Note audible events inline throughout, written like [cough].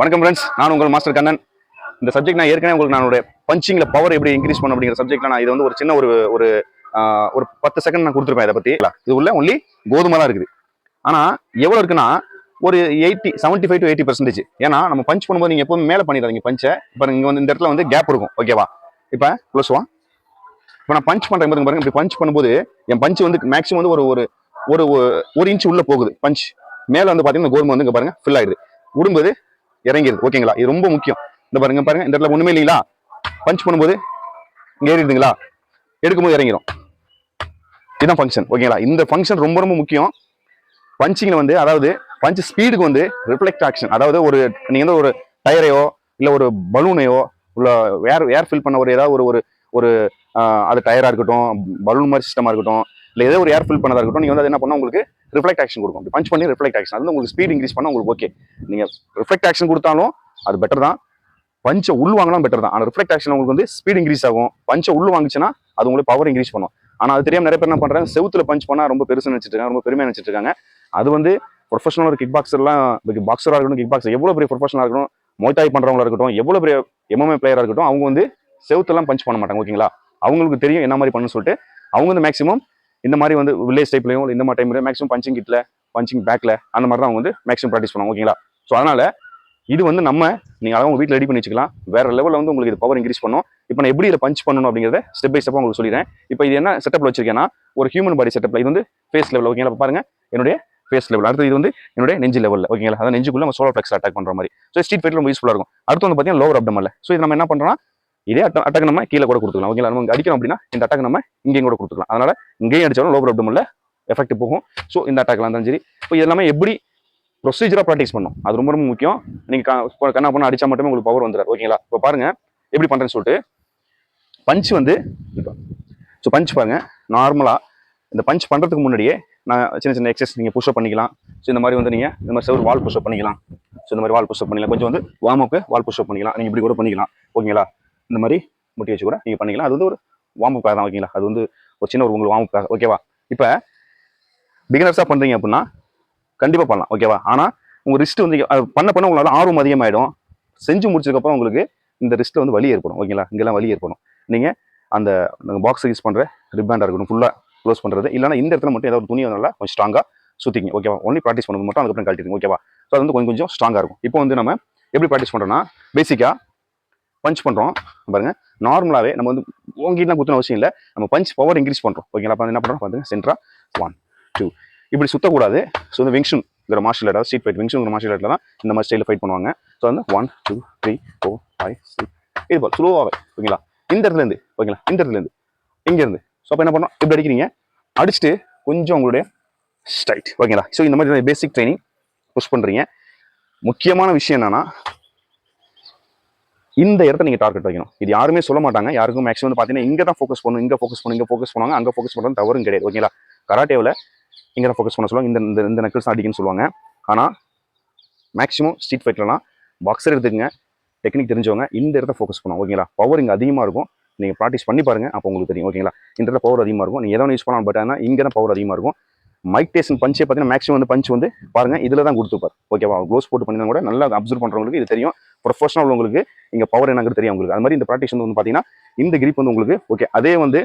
வணக்கம் ஃப்ரெண்ட்ஸ் நான் உங்கள் மாஸ்டர் கண்ணன். இந்த சப்ஜெக்ட் நான் ஏற்கனவே உங்களுக்கு நான் பஞ்சிங்கில் பவர் எப்படி இன்க்ரீஸ் பண்ணும் அப்படிங்கிற சப்ஜெக்ட்ல நான் இது வந்து ஒரு சின்ன ஒரு ஒரு ஒரு பத்து செகண்ட் நான் கொடுத்துருப்பேன் இதை பற்றி இது உள்ள ஒன்லி கோதுமை தான் இருக்குது. ஆனால் எவ்வளோ இருக்குன்னா ஒரு eighty seventy five to eighty percentage ஏன்னா நம்ம பஞ்ச் பண்ணும்போது நீங்கள் எப்பவும் மேலே பண்ணிடாதீங்க பஞ்சை இப்போ இங்கே வந்து இந்த இடத்துல வந்து கேப் இருக்கும். ஓகேவா இப்போ க்ளோஸ் வா இப்போ நான் பஞ்ச் பண்ணுறேன் பாருங்க பாருங்க. இப்படி பஞ்ச் பண்ணும்போது என் பஞ்ச் வந்து மேக்ஸிமம் வந்து ஒரு ஒரு ஒரு ஒரு இன்ச் உள்ளே போகுது. பஞ்ச் மேலே வந்து பார்த்தீங்கன்னா கோதுமை வந்து இங்கே பாருங்கள் ஃபில் ஆகிடுது விடும்போது இறங்கிடுது ஓகேங்களா இது ரொம்ப முக்கியம். இந்த பாருங்க பாருங்க. இந்த இடத்துல ஒண்ணுமே இல்லைங்களா? பஞ்ச் பண்ணும்போது இங்க ஏறிடுதுங்களா? எடுக்கும்போது இறங்கிடும் இதுதான் ஃபங்க்ஷன் ஓகேங்களா இந்த ஃபங்க்ஷன் ரொம்ப ரொம்ப முக்கியம். பஞ்சிங்ல வந்து அதாவது பஞ்ச் ஸ்பீடுக்கு வந்து ரிஃப்ளெக்ட் ஆக்ஷன் அதாவது ஒரு நீங்க வந்து ஒரு டயரையோ இல்லை ஒரு பலூனையோ உள்ள ஏர் ஏர் ஃபில் பண்ண ஒரு ஏதாவது ஒரு ஒரு ஒரு அது டயராக இருக்கட்டும் பலூன் மாதிரி சிஸ்டமாக இருக்கட்டும் இல்லை ஏதோ ஒரு ஏர் ஃபில் பண்ணதாக இருக்கட்டும் நீங்கள் வந்து அது என்ன பண்ணால் உங்களுக்கு ரிஃப்ளெக்ட் ஆக்ஷன் கொடுக்கும். பஞ்ச் பண்ணி ரிஃப்ளெக்ட் ஆக்ஷன் அது வந்து உங்களுக்கு ஸ்பீட் இன்க்ரீஸ் பண்ணால் உங்களுக்கு ஓகே நீங்கள் ரிஃப்ளெக்ட் ஆக்ஷன் கொடுத்தாலும் அது பெட்டர் தான். பஞ்சை உள் வாங்கினா பெட்டர் தான். ஆனால் ரிஃப்ளெக்ட் ஆக்ஷன் உங்களுக்கு வந்து ஸ்பீட் இன்க்ரீஸ் ஆகும். பஞ்சை உள்ள வாங்குச்சுன்னா அது உங்களுக்கு பவர் இன்க்ரீஸ் பண்ணும். ஆனால் அது தெரியாம நிறைய பேர் என்ன பண்ணுறாங்க செவுத்துல பஞ்ச் பண்ணால் ரொம்ப பெருசு நினச்சிட்டு ரொம்ப பெருமையாக நினச்சிட்டு இருக்காங்க. அது வந்து ப்ரொஃபஷனல் கிக் பாக்ஸர்லாம் பாக்ஸராக இருக்கட்டும் கிக் பாக்ஸ் எவ்வளோ பெரிய ப்ரொஃபஷனலாக இருக்கட்டும் மொய்தாய் பண்ணுறவங்களா இருக்கட்டும் எவ்வளோ பெரிய எம்எம்ஏ பிளேயராக இருக்கட்டும் அவங்க வந்து செவுத்தெல்லாம் பஞ்ச் பண்ண மாட்டாங்க ஓகேங்களா அவங்களுக்கு தெரியும் என்ன மாதிரி பண்ணணும்னு சொல்லிட்டு அவங்க வந்து மேக்ஸிமம் இந்த மாதிரி வந்து வில்லேஜ் டைப்லையும் இந்த மாதிரி டைம்லையும் மேக்ஸிமம் பஞ்சிங் கிட்ல பஞ்சிங் பேக்கில் அந்த மாதிரி தான் அவங்க வந்து மேக்ஸிமம் ப்ராக்டிஸ் பண்ணுவாங்க ஓகேங்களா ஸோ அதனால் இது வந்து நம்ம நீங்கள் அழகாக வீட்டில் ரெடி பண்ணி வச்சுக்கலாம். வேற லெவலில் வந்து உங்களுக்கு இது பவர் இன்க்ரீஸ் பண்ணும். இப்போ நான் எப்படி இதில் பஞ்ச் பண்ணணும் அப்படிங்கிறத ஸ்டெப் பை ஸ்டெப்பாக உங்களுக்கு சொல்லிடுறேன். இப்போ இது என்ன செட்டப்பில் வச்சிருக்கேன்னா ஒரு ஹியூமன் பாடி செட்டப்ல இது வந்து ஃபேஸ் லெவல் ஓகேங்களா பாருங்கள் பாருங்க என்னுடைய ஃபேஸ் லெவல் அடுத்து இது வந்து என்னுடைய நெஞ்சு லெவலில் ஓகேங்களா அதான் நெஞ்சுக்குள்ள நம்ம சோலோ ஃபிளக்ஸ் அட்டாக் பண்ற மாதிரி. ஸோ ஸ்ட்ரீட் ஃபைட்டில் ரொம்ப யூஸ்ஃபுல்லாக இருக்கும். அடுத்து வந்து பார்த்தீங்கன்னா லோவர் அப்டமில் ஸோ இது நம்ம என்ன பண்ணுறோம்னா இதே அட்ட அட்டாக் நம்ம கீழே கூட கொடுத்துக்கலாம். ஓகேங்களா நம்ம அடிக்கணும் அப்படின்னா இந்த அட்டாக் நம்ம இங்கேயும் கூட கொடுத்துக்கலாம். அதனால இங்கேயும் அடிச்சாலும் லோவர் அப்டமல்ல எஃபெக்ட் போகும். ஸோ இந்த அட்டாக்லாம் இருந்தாலும் சரி. இப்போ இது எல்லாமே எப்படி ப்ரொசீஜராக ப்ராக்டிஸ் பண்ணும் அது ரொம்ப ரொம்ப முக்கியம். நீங்கள் கண்ணா பண்ண அடிச்சா மட்டுமே உங்களுக்கு பவர் வந்துடாது ஓகேங்களா இப்போ பாருங்கள் எப்படி பண்ணுறேன்னு சொல்லிட்டு பஞ்ச் வந்து ஸோ பஞ்ச் பாருங்கள் நார்மலாக இந்த பஞ்ச் பண்ணுறதுக்கு முன்னாடியே நான் சின்ன சின்ன எக்ஸசைஸ் நீங்கள் புஷ்அப் பண்ணிக்கலாம். ஸோ இந்த மாதிரி வந்து நீங்கள் இந்த மாதிரி செவர் வால் புஷ்அப் பண்ணிக்கலாம். ஸோ இந்த மாதிரி வால் புஷ்அப் பண்ணிக்கலாம். கொஞ்சம் வந்து வார்ம் அப்பு வால் புஷ்அப் பண்ணிக்கலாம். நீங்கள் இப்படி கூட பண்ணிக்கலாம். ஓகேங்களா இந்த மாதிரி முட்டி வச்சு கூட நீங்கள் பண்ணிக்கலாம். அது வந்து ஒரு வார்ம் அப் தான் ஓகேங்களா அது வந்து ஒரு சின்ன ஒரு உங்களுக்கு வார்ம் அப் ஓகேவா இப்போ பிகினர்ஸாக பண்ணுறீங்க அப்படின்னா கண்டிப்பாக பண்ணலாம் ஓகேவா ஆனால் உங்கள் ரிஸ்ட் வந்து அது பண்ண பண்ண உங்களால் ஆர்வம் அதிகமாகிடும் செஞ்சு முடிச்சதுக்கப்புறம் உங்களுக்கு இந்த ரிஸ்ட்டில் வந்து வலி ஏற்படும் ஓகேங்களா இங்கெல்லாம் வலி ஏற்படும். நீங்கள் அந்த பாக்ஸ் யூஸ் பண்ணுற ரிப்பேண்டாக இருக்கணும் ஃபுல்லாக க்ளோஸ் பண்ணுறது இல்லைன்னா இந்த இடத்துல மட்டும் ஏதாவது ஒரு துணி நல்லா கொஞ்சம் ஸ்ட்ராங்காக சுற்றிங்க ஓகேவா ஒன்லி ப்ராக்டிஸ் பண்ணுறது மட்டும் அதுக்கப்புறம் கழட்டிடுங்க ஓகேவா ஸோ அது வந்து கொஞ்சம் கொஞ்சம் ஸ்ட்ராங்காக இருக்கும். இப்போ வந்து நம்ம எப்படி ப்ராக்டிஸ் பண்ணுறோன்னா பேசிக்காக பஞ்ச் பண்ணுறோம் பாருங்கள் நார்மலாகவே நம்ம வந்து ஓங்கிட்டுலாம் குத்துன அவசியம் இல்லை. நம்ம பஞ்ச் பவர் இன்க்ரீஸ் பண்ணுறோம் ஓகேங்களா அப்போ என்ன பண்ணுறோம் பார்த்துங்க சென்ட்ரா ஒன் டூ இப்படி சுத்தக்கூடாது. ஸோ இந்த விங்ஷுங்கிற மார்ஷல் ஆர்ட் ஸ்ட்ரீட் ஃபைட் விங்ஷுங்கிற மார்ஷல் ஆர்ட்டில் தான் இந்த மாதிரி ஸ்டைலில் ஃபைட் பண்ணுவாங்க. ஸோ வந்து one two three four five six இது போல் ஸ்லோவாகவே ஓகேங்களா இந்த இடத்துல இருந்து ஓகேங்களா இந்த இடத்துல இருந்து ஸோ அப்போ என்ன பண்ணோம்? இப்படி அடிக்கிறீங்க. அடிச்சுட்டு கொஞ்சம் உங்களுடைய ஸ்ட்ரைட் ஓகேங்களா ஸோ இந்த மாதிரி பேசிக் ட்ரைனிங் புஷ் பண்ணுறீங்க முக்கியமான விஷயம் என்னென்னா இந்த இடத்த நீங்கள் டார்கெட் வைக்கணும். இது யாருமே சொல்ல மாட்டாங்க. யாருக்கும் மேக்ஸிமம் வந்து பார்த்தீங்கன்னா இங்கே தான் ஃபோக்கஸ் பண்ணணும் இங்கே ஃபோக்கஸ் பண்ணணும் இங்கே ஃபோக்கஸ் பண்ணுவாங்க. அங்கே ஃபோக்கஸ் பண்ணுறது தவறும் கிடையாது. ஓகேங்களா கராட்டேவில் இங்கே தான் ஃபோக்கஸ் பண்ண சொல்லுவாங்க. இந்த இந்த இந்த அடிக்குன்னு சொல்லுவாங்க. ஆனால் மேக்ஸிமம் ஸ்ட்ரீட் ஃபைட்லலாம் பாக்ஸர் எடுத்துக்கங்க. டெக்னிக் தெரிஞ்சவங்க இந்த இடத்த ஃபோக்கஸ் பண்ணுவோம் ஓகேங்களா பவர் இங்கே அதிகமாக இருக்கும். நீங்கள் ப்ராக்டிஸ் பண்ணி பாருங்கள் அப்போ உங்களுக்கு தெரியும். ஓகேங்களா இந்த இடத்துல பவர் அதிகமாக இருக்கும். நீங்கள் எதாவது யூஸ் பண்ணலாம். பட் ஆனால் இங்கே தான் பவர் அதிகமாக இருக்கும். மைக் டேசன் பஞ்சே பார்த்தீங்கன்னா மேக்ஸிமம் வந்து பஞ்ச் வந்து பாருங்க இதில் தான் கொடுத்துப்பார். ஓகேவா க்ளோஸ் போட்டு பண்ணினா கூட நல்லா அப்சர்வ் பண்ணுறவங்களுக்கு இது தெரியும். ப்ரொஃபஷனல் உங்களுக்கு இங்கே பவர் என்னங்கிறது தெரியும் உங்களுக்கு அது மாதிரி இந்த ப்ராக்டிஸ் வந்து பார்த்தீங்கன்னா இந்த கிரிப் வந்து உங்களுக்கு ஓகே அதே வந்து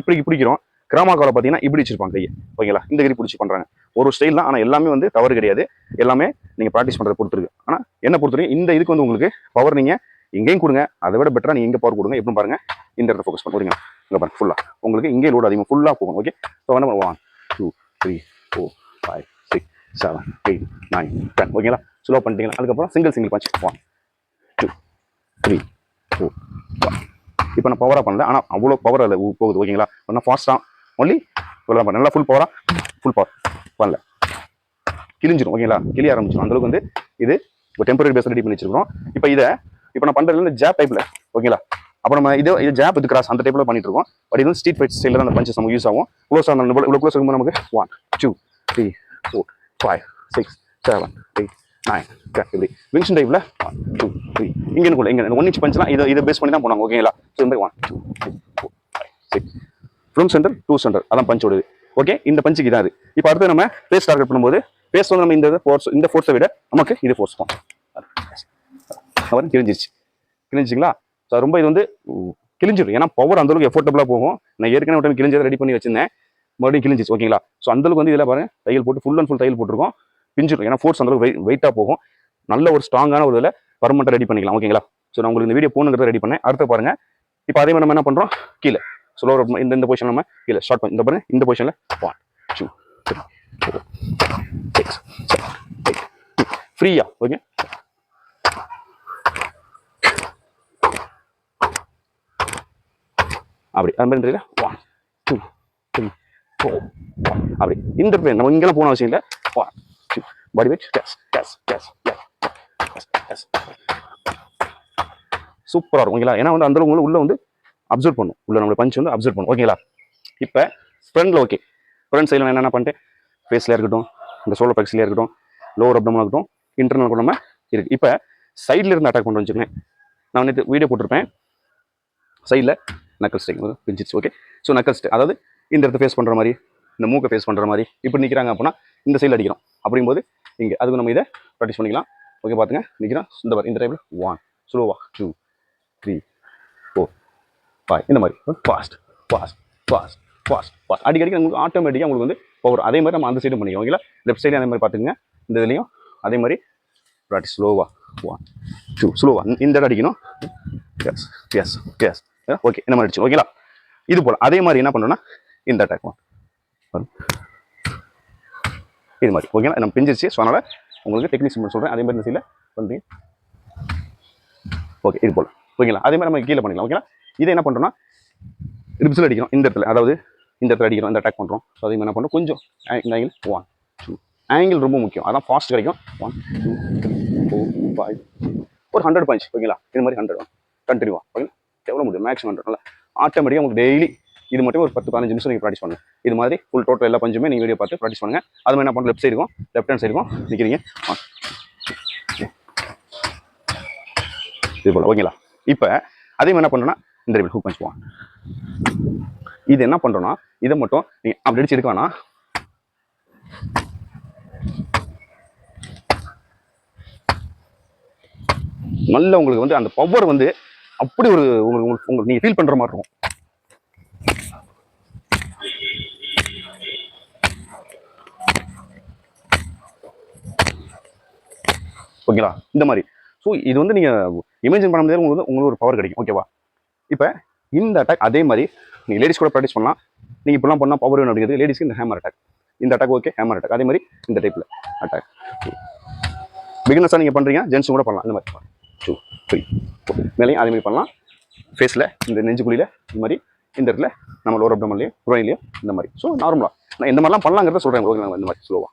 இப்படி பிடிக்கிறோம். கிராமக்காவில் பார்த்தீங்கன்னா இப்படி வச்சிருப்பாங்க கையை. ஓகேங்களா இந்த கிரிப் பிடிச்சி பண்ணுறாங்க ஒரு ஸ்டைல் தான் ஆனால் எல்லாமே வந்து தவறு கிடையாது. எல்லாமே நீங்கள் ப்ராக்டிஸ் பண்ணுறது கொடுத்துருக்கு ஆனால் என்ன பொறுத்தவரைக்கும் இந்த இதுக்கு வந்து உங்களுக்கு பவர் நீங்கள் எங்கேயும் கொடுங்க. அதை விட பெட்டராக நீங்கள் எங்கே பவர் கொடுங்க. எப்படி பாருங்க. இந்த இடத்துல ஃபோக்கஸ் பண்ணுறீங்க இங்கே பாருங்க ஃபுல்லாக உங்களுக்கு இங்கே லோடு அதிகமாக ஃபுல்லாக போகும். ஓகே ஸோ என்ன பண்ணுவாங்க two three four five six seven eight nine ten ஓகேங்களா ஸ்லோ பண்ணிட்டீங்களா? அதுக்கப்புறம் single single punch one two three four இப்போ நான் பவராக பண்ணல. ஆனால் அவ்வளோ பவர் அதில் போகுது. ஓகேங்களா ஒன்றா ஃபாஸ்ட்டாக ஒன்லி இவ்வளோ தான் பண்ண நல்லா ஃபுல் பவராக ஃபுல் பவர் பண்ணல கிழிஞ்சிரும். ஓகேங்களா கிளிய ஆரம்பிச்சிடும் அந்தளவுக்கு வந்து இது ஒரு டெம்பரரி பேஸ் ரெடி பண்ணி வச்சிருக்கோம் இப்போ இதை இப்போ நான் பண்ணுறது இந்த ஜாப் டைப்பில் ஓகேங்களா அப்போ நம்ம இது இது ஜாப் இது கிராஸ் அந்த டைப்பில் பண்ணிட்டு இருக்கோம் பட் இது ஸ்ட்ரீட் ஃபைட் ஸ்டைலில் தான் அந்த பஞ்சஸ் நமக்கு யூஸ் ஆகும் க்ளோஸ் ஆன இவ்வளோ க்ளோஸ் இருக்கும்போது நமக்கு one two three four five six seven eight nine இப்படி விங்ஷன் டைப்பில் ஒன் டூ த்ரீ இங்கே கூட இங்கே ஒன் இன்ச் பஞ்சலாம் இதை இதை பேஸ் பண்ணி தான் போனாங்க ஓகேங்களா ஸோ இந்த one two three four five six from centre to centre அதான் பஞ்ச் ஓடுது ஓகே இந்த பஞ்சுக்கு இதான் இது இப்போ அடுத்து நம்ம பேஸ் டார்கெட் பண்ணும்போது பேஸ் வந்து நம்ம இந்த ஃபோர்ஸ் இந்த ஃபோர்ஸை விட நமக்கு இது ஃபோர்ஸ் போகும் அவர் கிழிஞ்சிருச்சு கிழிஞ்சிங்களா ஸோ ரொம்ப இது வந்து கிழிஞ்சிடும் ஏன்னா பவர் அந்தளவுக்கு எஃபோர்டபுளாக போகும். நான் ஏற்கனவே ஒரு டைம் கிழிஞ்சதை ரெடி பண்ணி வச்சிருந்தேன். மறுபடியும் கிழிஞ்சிச்சு ஓகேங்களா? ஸோ அந்தளவுக்கு வந்து இதில் பாருங்கள் தையல் போட்டு ஃபுல் அண்ட் ஃபுல் தையல் போட்டிருக்கோம். பிஞ்சிடும் ஏன்னா ஃபோர்ஸ் அந்தளவுக்கு வெயிட் வெயிட்டாக போகும். நல்ல ஒரு ஸ்ட்ராங்கான ஒரு இதில் பர்மனெண்ட்டாக ரெடி பண்ணிக்கலாம் ஓகேங்களா? ஸோ நான் உங்களுக்கு இந்த வீடியோ போகணுங்கிறத ரெடி பண்ணேன். அடுத்து பாருங்கள் இப்போ அதே மாதிரி நம்ம என்ன பண்ணுறோம் கீழே. ஸ்லோ இந்த இந்த பொசிஷன் நம்ம கீழே ஷார்ட் பண்ணி இந்த பாருங்க இந்த பொசிஷனில் one two three four six seven eight ஃப்ரீயா ஓகே அப்படி. அது மாதிரி ஒன் டூ த்ரீ ஃபோர் அப்படி. இந்த இடத்துல நம்ம இங்கெல்லாம் போன அவசியம் இல்லை. ஒன் டூ பாடி வெயிட் டெஸ் டெஸ் டெஸ் டெஸ் சூப்பராக இருக்கும். ஓகேங்களா? ஏன்னா வந்து அந்த அளவுக்கு உள்ளே வந்து அப்சர்வ் பண்ணும். உள்ள நம்மளோட பஞ்ச் வந்து அப்சர்வ் பண்ணும். ஓகேங்களா? இப்போ ஃப்ரெண்டில் ஓகே ஃப்ரண்ட் சைடில் நான் என்னென்ன பண்ணிட்டேன்? ஃபேஸில் இருக்கட்டும் இந்த சோலர் பக்ஸ்லேயே இருக்கட்டும் லோவர் அப்டமாக இருக்கட்டும் இன்டர்னல் கூட நம்ம இருக்குது இப்போ சைடில் இருந்து அட்டாக் பண்ணுறோம் வச்சுக்கோங்க நான் நேற்று வீடியோ போட்டிருப்பேன். சைடில் நக்கல் ஸ்டேக் பிஞ்சிச்சு ஓகே ஸோ நக்கல் ஸ்டே அதாவது இந்த இடத்த ஃபேஸ் பண்ணுற மாதிரி இந்த மூக்கை ஃபேஸ் பண்ணுற மாதிரி இப்படி நிற்கிறாங்க அப்படின்னா இந்த சைடில் அடிக்கிறோம் அப்படிங்கும்போது இங்கே அதுக்கு நம்ம இதை ப்ராக்டிஸ் பண்ணிக்கலாம். ஓகே பார்த்துங்க நிற்கிறோம் இந்த மாதிரி இந்த டைப்பில் ஒன் ஸ்லோவா டூ த்ரீ ஃபோர் ஃபைவ் இந்த மாதிரி. Fast fast fast fast fast அடிக்கடிக்கு உங்களுக்கு ஆட்டோமேட்டிக்காக உங்களுக்கு வந்து பவர் அதே மாதிரி நம்ம அந்த சைடும் பண்ணிக்கலாம். ஓகேங்களா லெஃப்ட் சைடு அதே மாதிரி பார்த்துக்கோங்க இந்த இதுலையும் அதே மாதிரி ப்ராக்டிஸ் ஸ்லோவா ஒன் டூ ஸ்லோவா இந்த இடம் அடிக்கணும். எஸ் எஸ் எஸ் ஓகே இந்த மாதிரி அடிச்சு ஓகேங்களா இது போல் அதே மாதிரி என்ன பண்ணணும்னா இந்த அட்டாக் ஒன் இது மாதிரி ஓகேங்களா நம்ம பிஞ்சிருச்சு ஸோ அதனால் உங்களுக்கு டெக்னிக்ஸ் சொல்கிறேன் அதே மாதிரி இந்த சைடில் பண்ணுறீங்க ஓகே இது போல். ஓகேங்களா அதே மாதிரி நம்ம கீழே பண்ணிக்கலாம் ஓகேங்களா இதை என்ன பண்ணுறோம்னா ரிப்ஸில் அடிக்கிறோம் இந்த இடத்துல. அதாவது இந்த இடத்துல அடிக்கிறோம் இந்த அட்டாக் பண்ணுறோம் ஸோ அதே மாதிரி என்ன பண்ணுறோம் கொஞ்சம் இந்த ஆங்கிள் ஒன் டூ ஆங்கிள் ரொம்ப முக்கியம். அதான் ஃபாஸ்ட் கிடைக்கும். One two three four five ஒரு ஹண்ட்ரட் பாயிண்ட்ஸ் ஓகேங்களா இது மாதிரி ஹண்ட்ரட் கண்டினியூவா ஓகே எவ்வளோ முடியும் மேக்ஸிமம் ஹண்ட்ரட் ஆட்டோமேட்டிக்காக உங்களுக்கு டெய்லி இது மட்டும் ஒரு பத்து பதினஞ்சு நிமிஷம் நீங்கள் ப்ராக்டிஸ் பண்ணுங்கள் இது மாதிரி ஃபுல் டோட்டல் எல்லா பஞ்சுமே நீங்கள் வீடியோ பார்த்து ப்ராக்டிஸ் பண்ணுங்கள் அது மாதிரி என்ன பண்ணுற லெஃப்ட் சைடு இருக்கும். லெஃப்ட் ஹேண்ட் சைடு இருக்கும். நிற்கிறீங்க இது போல் ஓகேங்களா இப்போ அதே மாதிரி என்ன பண்ணுறோன்னா இந்த ஹூக் பஞ்ச் ஒன் இது என்ன பண்ணுறோன்னா இதை மட்டும் நீங்கள் அப்படி அடிச்சு எடுக்க வேணாம். நல்ல உங்களுக்கு வந்து அந்த பவர் வந்து அப்படி ஒரு உங்களுக்கு உங்களுக்கு- உங்களுக்கு நீங்கள் ஃபீல் பண்ணுற மாதிரி இருக்கும். ஓகேங்களா இந்த மாதிரி. ஸோ இது வந்து நீங்கள் இமேஜின் பண்ண முடியாது உங்களுக்கு உங்களுக்கு ஒரு பவர் கிடைக்கும். ஓகேவா இப்போ இந்த அட்டாக் அதே மாதிரி நீங்கள் லேடிஸ் கூட ப்ராக்டிஸ் பண்ணலாம். நீங்கள் இப்படிலாம் பண்ணால் பவர் வேணும் அப்படிங்கிறது லேடிஸ்க்கு இந்த ஹேமர் அட்டாக் இந்த அட்டாக் ஓகே ஹேமர் அட்டாக் அதே மாதிரி இந்த டைப்பில் அட்டாக் பிகினஸாக நீங்கள் பண்ணுறீங்க ஜென்ஸும் கூட பண்ணலாம். இந்த மாதிரி. டூ த்ரீ மேலேயும் அதே மாதிரி பண்ணலாம். ஃபேஸில் இந்த நெஞ்சுக்குழியில் இந்த மாதிரி இந்த இடத்துல நம்ம லோர் அப்டமன்லேயும் புரோயிலையும் இந்த மாதிரி. ஸோ நார்மலாக நான் இந்த மாதிரிலாம் பண்ணலாங்கிறத சொல்கிறேன் ஓகே இந்த மாதிரி ஸ்லோவாக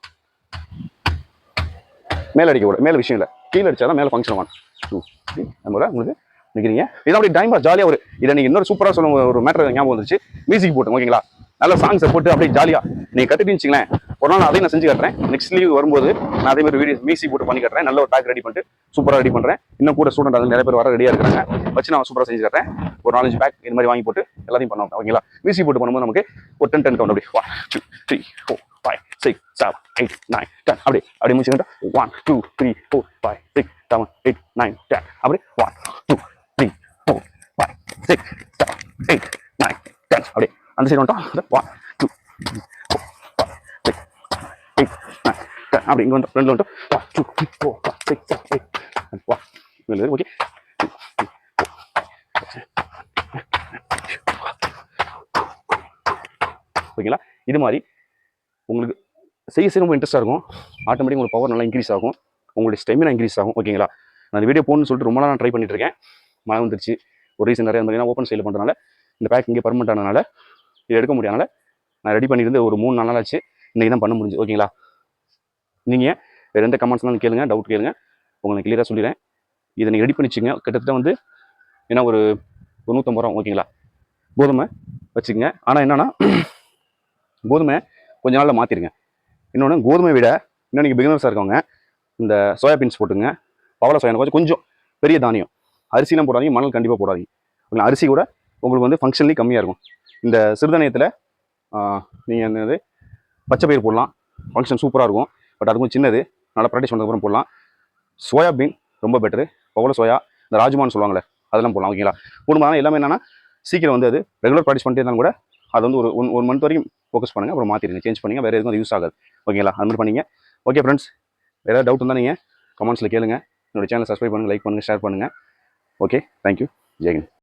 மேலே அடிக்க கூட மேலே விஷயம் இல்லை. கீழே அடித்தா தான் மேலே ஃபங்க்ஷன் வாங்க டூ த்ரீ அந்த மாதிரி உங்களுக்கு நிற்கிறீங்க இதான் அப்படியே டைம் பாஸ் ஜாலியாக ஒரு இதை நீங்கள் இன்னொரு சூப்பராக சொல்ல ஒரு மேட்டர் ஞாபகம் வந்துச்சு மியூசிக் போட்டு ஓகேங்களா? நல்ல சாங்ஸை போட்டு அப்படியே ஜாலியாக நீங்கள் கற்றுட்டு வச்சுங்களேன் ஒரு நாள் அதையும் நான் செஞ்சு காட்டுறேன். நெக்ஸ்ட் லீவ் வரும்போது நான் அதே மாதிரி வீடியோ மியூசிக் போட்டு பண்ணி காட்டுறேன். நல்ல ஒரு டாக் ரெடி பண்ணிட்டு சூப்பராக ரெடி பண்ணுறேன் இன்னும் கூட ஸ்டூடெண்ட் அது நிறைய பேர் வர ரெடியாக இருக்காங்க. வச்சு நான் சூப்பராக செஞ்சு காட்டுறேன். ஒரு நாலஞ்சு பேக் இந்த மாதிரி வாங்கி போட்டு எல்லாத்தையும் பண்ணுவோம் ஓகேங்களா? மியூசிக் போட்டு பண்ணும்போது நமக்கு ஒரு டென் டென் கவுண்ட் அப்படி one two three four five six seven eight nine ten அப்படி அப்படி முடிச்சுக்கிட்டா one two three four five six seven eight nine ten அப்படி one two three four five six seven eight nine ten அப்படி அந்த side வந்துட்டோம். One two அப்படி இங்கே வந்து ரெண்டு வந்துட்டோம் ஓகே. ஓகேங்களா? இது மாதிரி உங்களுக்கு செய்ய செய்ய ரொம்ப இன்ட்ரெஸ்ட்டாக இருக்கும். ஆட்டோமேட்டிக் உங்களுக்கு பவர் நல்லா இன்க்ரீஸ் ஆகும். உங்களுடைய ஸ்டெமினா இன்க்ரீஸ் ஆகும். ஓகேங்களா? நான் இந்த வீடியோ போகணும்னு சொல்லிட்டு ரொம்ப நாள் ட்ரை பண்ணிட்டு இருக்கேன். மழை வந்துருச்சு. ஒரு ரீசன் நிறைய மாதிரி ஓப்பன் சேல் பண்ணுறதுனால இந்த பேக் இங்கே பர்மனெண்ட் ஆனதுனால இது எடுக்க முடியாதனால நான் ரெடி பண்ணியிருந்து ஒரு மூணு நாள் ஆச்சு. இன்றைக்கி தான் பண்ண முடிஞ்சு. ஓகேங்களா? நீங்கள் வேறு எந்த கமெண்ட்ஸ்னாலும் கேளுங்க டவுட் கேளுங்க. உங்களுக்கு கிளியராக சொல்லிடுறேன். இதை நீங்கள் ரெடி பண்ணிச்சுங்க. கிட்டத்தட்ட வந்து ஏன்னா ஒரு ஒரு நூற்றம்பது ரூபா ஓகேங்களா? கோதுமை வச்சுக்கோங்க. ஆனால் என்னென்னா [clears throat] கோதுமை கொஞ்ச நாளில் மாற்றிடுங்க இன்னொன்று கோதுமை விட இன்னும் நீங்கள் பிகினர்ஸாக இருக்கவங்க இந்த சோயாபீன்ஸ் போட்டுங்க. பவள சோயா கொஞ்சம் கொஞ்சம் பெரிய தானியம். அரிசிலாம் போடாதீங்க மணல் கண்டிப்பாக போடாதீங்க. ஓகேங்களா? அரிசி கூட உங்களுக்கு வந்து ஃபங்க்ஷன்லேயும் கம்மியாக இருக்கும். இந்த சிறுதானியத்தில் நீங்கள் என்னது பச்சை பயிர் போடலாம். ஃபங்க்ஷன் சூப்பராக இருக்கும். பட் அது கொஞ்சம் சின்னது. நல்லா ப்ராக்டிஸ் பண்ணதுக்கப்புறம் போடலாம். சோயாபீன் ரொம்ப பெட்ரு பவள சோயா இந்த ராஜ்மான்னு சொல்லுவாங்களே அதெல்லாம் போடலாம் ஓகேங்களா போடும்போது எல்லாமே என்னன்னா சீக்கிரம் வந்து அது ரெகுலர் ப்ராக்டிஸ் பண்ணிட்டு இருந்தாலும் கூட அது வந்து ஒரு ஒன் ஒன் மந்த் வரைக்கும் ஃபோக்கஸ் பண்ணுங்க அப்புறம் மாற்றிடுங்க சேஞ்ச் பண்ணுங்க வேறு எதுவும் அது யூஸ் ஆகாது. ஓகேங்களா அது மாதிரி பண்ணிங்க. ஓகே ஃப்ரெண்ட்ஸ் வேறு ஏதாவது டவுட் இருந்தால் நீங்கள் கமெண்ட்ஸில் கேளுங்க. என்னோட சேனல் சப்ஸ்கிரைப் பண்ணுங்கள் லைக் பண்ணுங்கள் ஷேர் பண்ணுங்கள் ஓகே தேங்க்யூ ஜெயகன்